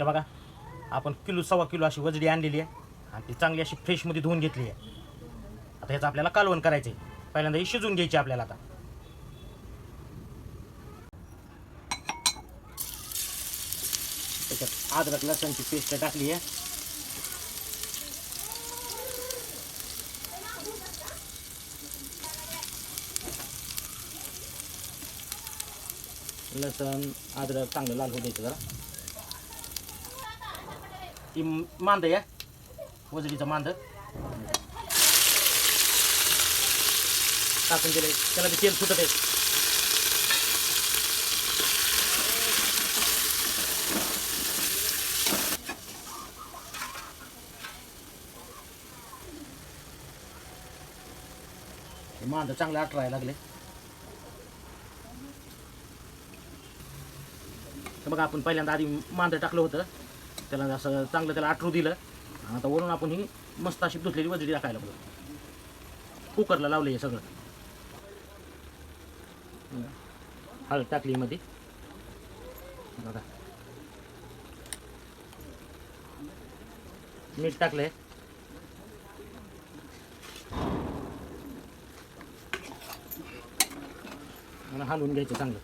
हे बघा आपण किलो सव्वा किलो अशी वजडी आणलेली आहे आणि ती चांगली अशी फ्रेशमध्ये धुवून घेतली आहे. आता ह्याचं आपल्याला कालवण करायचं आहे पहिल्यांदा ही घ्यायची आपल्याला आता. त्याच्यात अद्रक लसणची पेस्ट टाकली आहे. लसण अद्रक चांगलं लाल होऊ द्यायचं जरा. ती मांद या वजडीचं मांद टाकून दिले त्याला बी तेल सुटत आहे हे मांद चांगले आटरायला लागले तर बघा आपण पहिल्यांदा आधी मांद टाकलं होतं त्याला असं चांगलं त्याला आठरू दिलं. आणि आता वरून आपण ही मस्त अशी धुतलेली वजडी टाकायला बघू. कुकरला लावलं हे सगळं. हळद टाकली मध्ये. बघा. मीठ टाकलंय. आणि हलवून घ्यायचं चांगलं.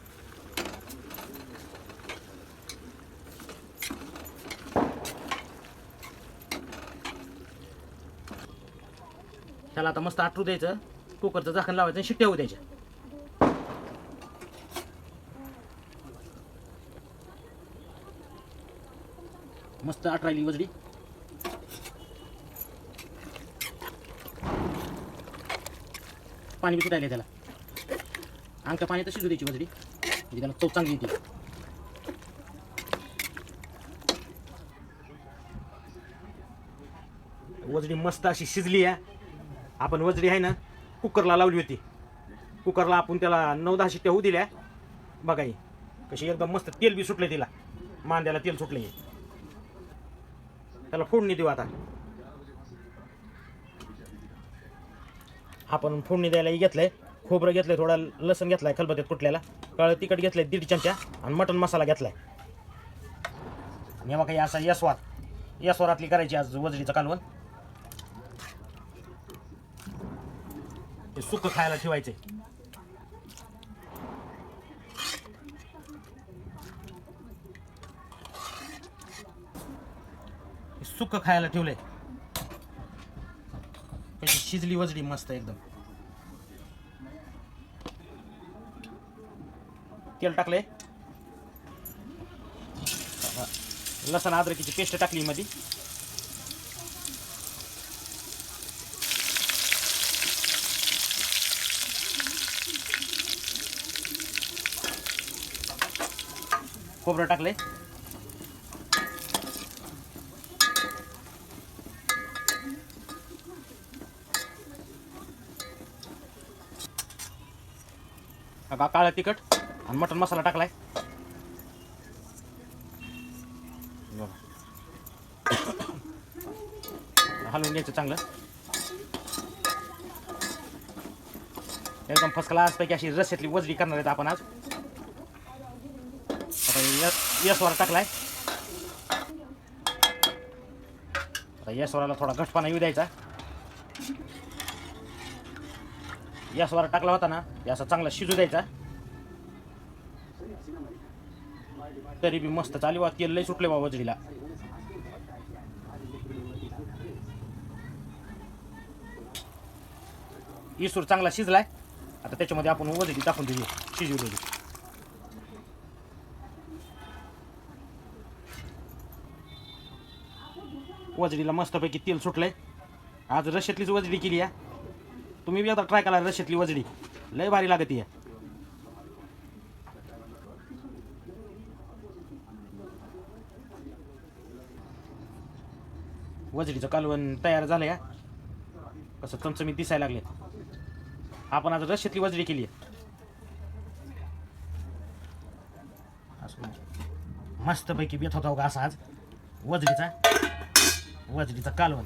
त्याला आता मस्त आटरू द्यायचं कुकरचं झाकण लावायचं आणि शिट्ट्या होऊ द्यायच्या. मस्त आटरायली वजडी. पाणी बी सुटायला त्याला? अंक पाणी तर शिजू द्यायची वजडी. म्हणजे त्याला चव चांगली येते. वजडी मस्त अशी शिजली आहे. आपण वजडी आहे ना कुकरला लावली होती. कुकरला आपण त्याला नऊ दहा शिट्ट्या होऊ दिल्या. बघा कशी एकदम मस्त तेल बी सुटले तिला. मांद्याला तेल सुटले त्याला फोडणी देऊ आता. आपण फोडणी द्यायला हे घेतलंय. खोबरं घेतलंय थोडा लसण घेतलाय खलबत्यात कुटल्याला कळ तिखट घेतलंय दीड चमचा. आणि मटण मसाला घेतलाय. आणि काही बघा असा यस्वार यस्वारातली करायची आज वजडीचं कालवण. ते सुकं खायला ठेवायचे सुकं खायला ठेवलंय. त्याची शिजली वजडी मस्त एकदम. तेल टाकलंय. लसण अद्रकीची पेस्ट टाकली मध्ये खोबरं टाकलंय. का काळं तिखट आणि मटण मसाला टाकलाय. हलवून घ्यायचं चांगलं. एकदम फर्स्ट क्लास की अशी रस्त्यातली वजडी करणार आहेत आपण आज. यस टाकलाय. आता यसवाराला थोडा घटपणा येऊ द्यायचा. यसवार टाकला होता ना हे असा चांगला शिजू द्यायचा. तरी बी मस्त चालू वा तेल लय सुटले बा वजडीला इसूर चांगला शिजलाय. आता त्याच्यामध्ये आपण वजडी टाकून दिली शिजू दिली वजडीला मस्तपैकी तेल सुटलंय. आज रश्यातलीच वजडी केली आहे तुम्ही बी आता ट्राय करा रश्यातली वजडी. लय भारी लागत आहे वजडीचं कालवण तयार झालं या. कसं चमचमीत दिसायला लागले. आपण आज रश्यातली वजडी केली आहे असं मस्तपैकी बेत होता का असा आज. वजडीचा. वजडीचा कालवण